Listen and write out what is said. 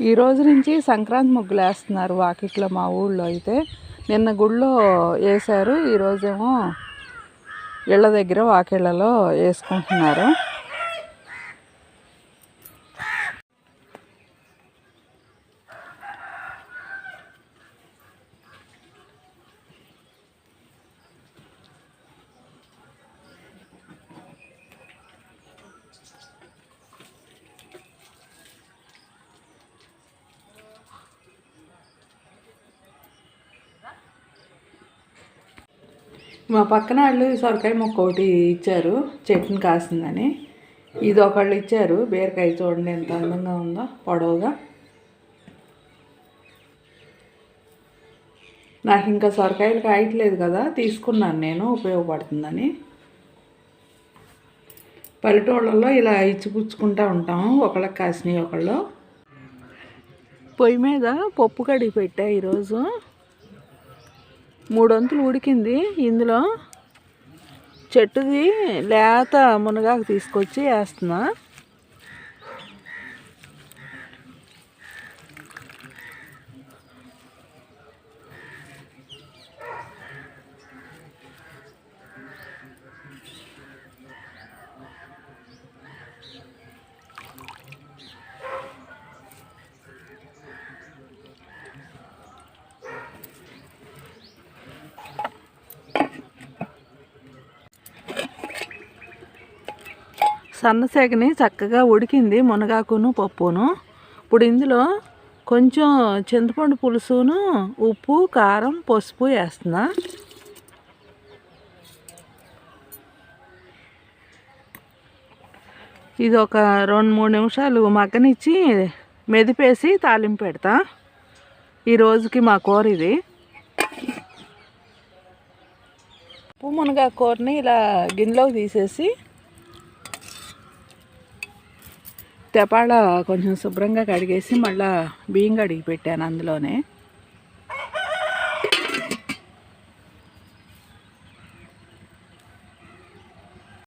ఈ రోజు నుంచి సంక్రాంతి ముగ్గులు వేస్తున్నారు వాకిట్లో మా ఊళ్ళో అయితే. నిన్న గుళ్ళో వేశారు ఈరోజేమో ఇళ్ళ దగ్గర వాకిళ్ళలో వేసుకుంటున్నారు. మా పక్కన వాళ్ళు సొరకాయ మొక్క ఒకటి ఇచ్చారు చట్నీ కాసిందని. ఇది ఒకళ్ళు ఇచ్చారు బీరకాయ చూడండి ఎంత అందంగా ఉందో పొడవుగా. నాకు ఇంకా సొరకాయలు కాయట్లేదు కదా తీసుకున్నాను నేను ఉపయోగపడుతుందని. పల్లెటూళ్ళలో ఇలా ఇచ్చిపుచ్చుకుంటూ ఉంటాము ఒకళ్ళకి కాసినవి ఒకళ్ళు. పొయ్యి మీద పప్పు కడిగి పెట్టా ఈరోజు. మూడొంతులు ఉడికింది. ఇందులో చెట్టుది లేత మునగాకు తీసుకొచ్చి వేస్తున్నా. సన్నసేగని చక్కగా ఉడికింది మునగాకును పప్పును. ఇప్పుడు ఇందులో కొంచెం చింతపండు పులుసును ఉప్పు కారం పసుపు వేస్తున్నా. ఇది ఒక రెండు మూడు నిమిషాలు మగ్గనిచ్చి మెదిపేసి తాలింపు పెడతా. ఈ రోజుకి మా కూర ఇది. ఉప్పు మునగా కూరని ఇలా గిన్నెలోకి తీసేసి తెపాళ కొంచెం శుభ్రంగా కడిగేసి మళ్ళీ బియ్యం కడిగి పెట్టాను అందులోనే.